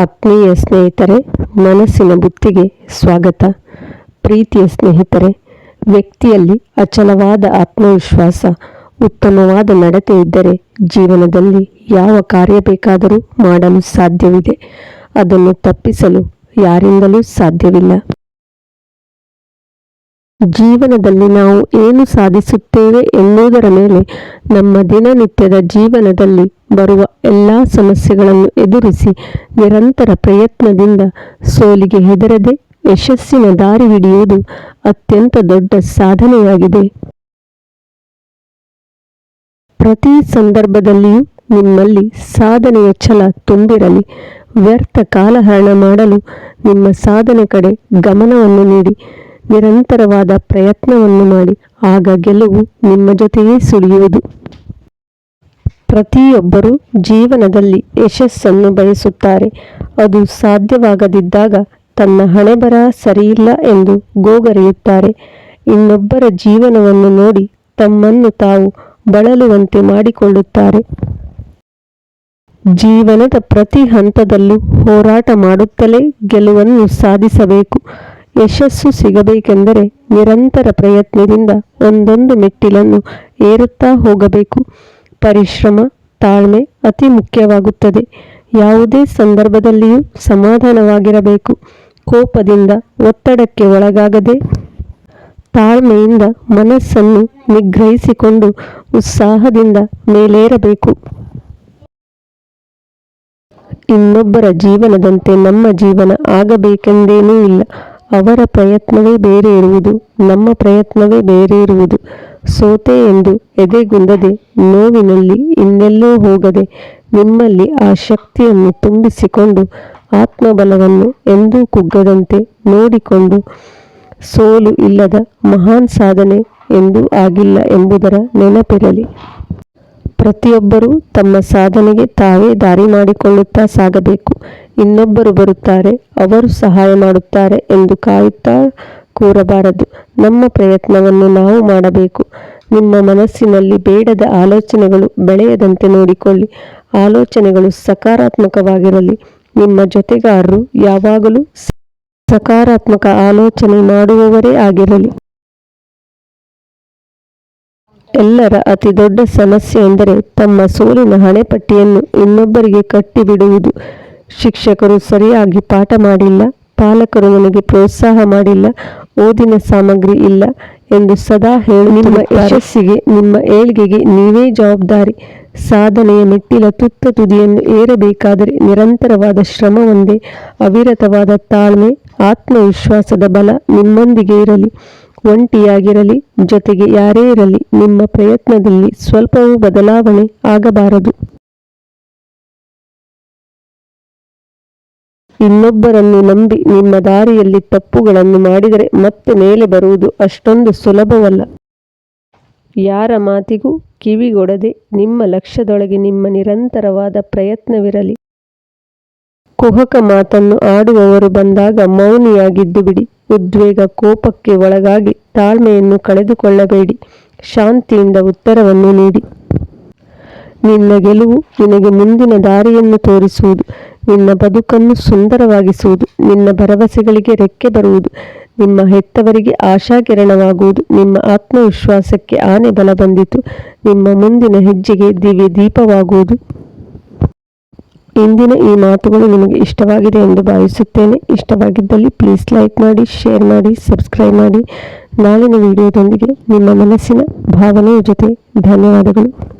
ಆತ್ಮೀಯ ಸ್ನೇಹಿತರೆ, ಮನಸ್ಸಿನ ಬುತ್ತಿಗೆ ಸ್ವಾಗತ. ಪ್ರೀತಿಯ ಸ್ನೇಹಿತರೆ, ವ್ಯಕ್ತಿಯಲ್ಲಿ ಅಚಲವಾದ ಆತ್ಮವಿಶ್ವಾಸ, ಉತ್ತಮವಾದ ನಡತೆ ಇದ್ದರೆ ಜೀವನದಲ್ಲಿ ಯಾವ ಕಾರ್ಯ ಬೇಕಾದರೂ ಮಾಡಲು ಸಾಧ್ಯವಿದೆ. ಅದನ್ನು ತಪ್ಪಿಸಲು ಯಾರಿಂದಲೂ ಸಾಧ್ಯವಿಲ್ಲ. ಜೀವನದಲ್ಲಿ ನಾವು ಏನು ಸಾಧಿಸುತ್ತೇವೆ ಎನ್ನುವುದರ ಮೇಲೆ ನಮ್ಮ ದಿನನಿತ್ಯದ ಜೀವನದಲ್ಲಿ ಬರುವ ಎಲ್ಲ ಸಮಸ್ಯೆಗಳನ್ನು ಎದುರಿಸಿ ನಿರಂತರ ಪ್ರಯತ್ನದಿಂದ ಸೋಲಿಗೆ ಹೆದರದೆ ಯಶಸ್ಸಿನ ದಾರಿ ಹಿಡಿಯುವುದು ಅತ್ಯಂತ ದೊಡ್ಡ ಸಾಧನೆಯಾಗಿದೆ. ಪ್ರತಿ ಸಂದರ್ಭದಲ್ಲಿಯೂ ನಿಮ್ಮಲ್ಲಿ ಸಾಧನೆಯ ಛಲ ತುಂಬಿರಲಿ. ವ್ಯರ್ಥ ಕಾಲಹರಣ ಮಾಡಲು ನಿಮ್ಮ ಸಾಧನೆ ಕಡೆ ಗಮನವನ್ನು ನೀಡಿ. ನಿರಂತರವಾದ ಪ್ರಯತ್ನವನ್ನು ಮಾಡಿ, ಆಗ ಗೆಲುವು ನಿಮ್ಮ ಜೊತೆಯೇ ಸುಳಿಯುವುದು. ಪ್ರತಿಯೊಬ್ಬರೂ ಜೀವನದಲ್ಲಿ ಯಶಸ್ಸನ್ನು ಬಯಸುತ್ತಾರೆ. ಅದು ಸಾಧ್ಯವಾಗದಿದ್ದಾಗ ತನ್ನ ಹಣೆಬರ ಸರಿಯಿಲ್ಲ ಎಂದು ಗೋಗರೆಯುತ್ತಾರೆ. ಇನ್ನೊಬ್ಬರ ಜೀವನವನ್ನು ನೋಡಿ ತಮ್ಮನ್ನು ತಾವು ಬಳಲುವಂತೆ ಮಾಡಿಕೊಳ್ಳುತ್ತಾರೆ. ಜೀವನದ ಪ್ರತಿ ಹಂತದಲ್ಲೂ ಹೋರಾಟ ಮಾಡುತ್ತಲೇ ಗೆಲುವನ್ನು ಸಾಧಿಸಬೇಕು. ಯಶಸ್ಸು ಸಿಗಬೇಕೆಂದರೆ ನಿರಂತರ ಪ್ರಯತ್ನದಿಂದ ಒಂದೊಂದು ಮೆಟ್ಟಿಲನ್ನು ಏರುತ್ತಾ ಹೋಗಬೇಕು. ಪರಿಶ್ರಮ, ತಾಳ್ಮೆ ಅತಿ ಮುಖ್ಯವಾಗುತ್ತದೆ. ಯಾವುದೇ ಸಂದರ್ಭದಲ್ಲಿಯೂ ಸಮಾಧಾನವಾಗಿರಬೇಕು. ಕೋಪದಿಂದ ಒತ್ತಡಕ್ಕೆ ಒಳಗಾಗದೆ ತಾಳ್ಮೆಯಿಂದ ಮನಸ್ಸನ್ನು ನಿಗ್ರಹಿಸಿಕೊಂಡು ಉತ್ಸಾಹದಿಂದ ಮೇಲೇರಬೇಕು. ಇನ್ನೊಬ್ಬರ ಜೀವನದಂತೆ ನಮ್ಮ ಜೀವನ ಆಗಬೇಕೆಂದೇನೂ ಇಲ್ಲ. ಅವರ ಪ್ರಯತ್ನವೇ ಬೇರೆ ಇರುವುದು ನಮ್ಮ ಪ್ರಯತ್ನವೇ ಬೇರೆ ಇರುವುದು ಸೋತೆ ಎಂದು ಎದೆಗುಂದದೆ ನೋವಿನಲ್ಲಿ ಇನ್ನೆಲ್ಲೋ ಹೋಗದೆ ನಿಮ್ಮಲ್ಲಿ ಆ ಶಕ್ತಿಯನ್ನು ತುಂಬಿಸಿಕೊಂಡು ಆತ್ಮಬಲವನ್ನು ಎಂದೂ ಕುಗ್ಗದಂತೆ ನೋಡಿಕೊಂಡು ಸೋಲು ಇಲ್ಲದ ಮಹಾನ್ ಸಾಧನೆ ಎಂದೂ ಆಗಿಲ್ಲ ಎಂಬುದರ ನೆನಪಿರಲಿ. ಪ್ರತಿಯೊಬ್ಬರೂ ತಮ್ಮ ಸಾಧನೆಗೆ ತಾವೇ ದಾರಿ ಮಾಡಿಕೊಳ್ಳುತ್ತಾ ಸಾಗಬೇಕು. ಇನ್ನೊಬ್ಬರು ಬರುತ್ತಾರೆ, ಅವರು ಸಹಾಯ ಮಾಡುತ್ತಾರೆ ಎಂದು ಕಾಯುತ್ತಾ ಕೂರಬಾರದು. ನಮ್ಮ ಪ್ರಯತ್ನವನ್ನು ನಾವು ಮಾಡಬೇಕು. ನಿಮ್ಮ ಮನಸ್ಸಿನಲ್ಲಿ ಬೇಡದ ಆಲೋಚನೆಗಳು ಬೆಳೆಯದಂತೆ ನೋಡಿಕೊಳ್ಳಿ. ಆಲೋಚನೆಗಳು ಸಕಾರಾತ್ಮಕವಾಗಿರಲಿ. ನಿಮ್ಮ ಜೊತೆಗಾರರು ಯಾವಾಗಲೂ ಸಕಾರಾತ್ಮಕ ಆಲೋಚನೆ ಮಾಡುವವರೇ ಆಗಿರಲಿ. ಎಲ್ಲರ ಅತಿ ದೊಡ್ಡ ಸಮಸ್ಯೆ ಎಂದರೆ ತಮ್ಮ ಸೋಲಿನ ಹಣೆಪಟ್ಟಿಯನ್ನು ಇನ್ನೊಬ್ಬರಿಗೆ ಕಟ್ಟಿಬಿಡುವುದು. ಶಿಕ್ಷಕರು ಸರಿಯಾಗಿ ಪಾಠ ಮಾಡಿಲ್ಲ, ಪಾಲಕರು ನನಗೆ ಪ್ರೋತ್ಸಾಹ ಮಾಡಿಲ್ಲ, ಓದಿನ ಸಾಮಗ್ರಿ ಇಲ್ಲ ಎಂದು ಸದಾ ಹೇಳಿ ನಿಮ್ಮ ಯಶಸ್ಸಿಗೆ, ನಿಮ್ಮ ಏಳ್ಗೆಗೆ ನೀವೇ ಜವಾಬ್ದಾರಿ. ಸಾಧನೆಯ ಮೆಟ್ಟಿಲ ತುತ್ತ ತುದಿಯನ್ನು ಏರಬೇಕಾದರೆ ನಿರಂತರವಾದ ಶ್ರಮವೊಂದೇ, ಅವಿರತವಾದ ತಾಳ್ಮೆ, ಆತ್ಮವಿಶ್ವಾಸದ ಬಲ ನಿಮ್ಮೊಂದಿಗೆ ಇರಲಿ. ಒಂಟಿಯಾಗಿರಲಿ, ಜೊತೆಗೆ ಯಾರೇ ಇರಲಿ, ನಿಮ್ಮ ಪ್ರಯತ್ನದಲ್ಲಿ ಸ್ವಲ್ಪವೂ ಬದಲಾವಣೆ ಆಗಬಾರದು. ಇನ್ನೊಬ್ಬರನ್ನು ನಂಬಿ ನಿಮ್ಮ ದಾರಿಯಲ್ಲಿ ತಪ್ಪುಗಳನ್ನು ಮಾಡಿದರೆ ಮತ್ತೆ ಮೇಲೆ ಬರುವುದು ಅಷ್ಟೊಂದು ಸುಲಭವಲ್ಲ. ಯಾರ ಮಾತಿಗೂ ಕಿವಿಗೊಡದೆ ನಿಮ್ಮ ಲಕ್ಷ್ಯದೊಳಗೆ ನಿಮ್ಮ ನಿರಂತರವಾದ ಪ್ರಯತ್ನವಿರಲಿ. ಕುಹಕ ಮಾತನ್ನು ಆಡುವವರು ಬಂದಾಗ ಮೌನಿಯಾಗಿದ್ದು ಬಿಡಿ. ಉದ್ವೇಗ ಕೋಪಕ್ಕೆ ಒಳಗಾಗಿ ತಾಳ್ಮೆಯನ್ನು ಕಳೆದುಕೊಳ್ಳಬೇಡಿ. ಶಾಂತಿಯಿಂದ ಉತ್ತರವನ್ನು ನೀಡಿ. ನಿನ್ನ ಗೆಲುವು ನಿನಗೆ ಮುಂದಿನ ದಾರಿಯನ್ನು ತೋರಿಸುವುದು. ನಿನ್ನ ಬದುಕನ್ನು ಸುಂದರವಾಗಿಸುವುದು. ನಿನ್ನ ಭರವಸೆಗಳಿಗೆ ರೆಕ್ಕೆ ಬರುವುದು. ನಿಮ್ಮ ಹೆತ್ತವರಿಗೆ ಆಶಾಕಿರಣವಾಗುವುದು. ನಿಮ್ಮ ಆತ್ಮವಿಶ್ವಾಸಕ್ಕೆ ಆನೆ ಬಲ ಬಂದಿತು. ನಿಮ್ಮ ಮುಂದಿನ ಹೆಜ್ಜೆಗೆ ದಿವ್ಯ ದೀಪವಾಗುವುದು ಇಂದಿನ ಈ ಮಾತುಗಳು ನಿಮಗೆ ಇಷ್ಟವಾಗಿದೆ ಎಂದು ಭಾವಿಸುತ್ತೇನೆ. ಇಷ್ಟವಾಗಿದ್ದಲ್ಲಿ ಪ್ಲೀಸ್ ಲೈಕ್ ಮಾಡಿ ಶೇರ್ ಮಾಡಿ ಸಬ್ಸ್ಕ್ರೈಬ್ ಮಾಡಿ. ನಾಳಿನ ವಿಡಿಯೋದೊಂದಿಗೆ ನಿಮ್ಮ ಮನಸ್ಸಿನ ಭಾವನೆಯ ಜೊತೆ ಧನ್ಯವಾದಗಳು.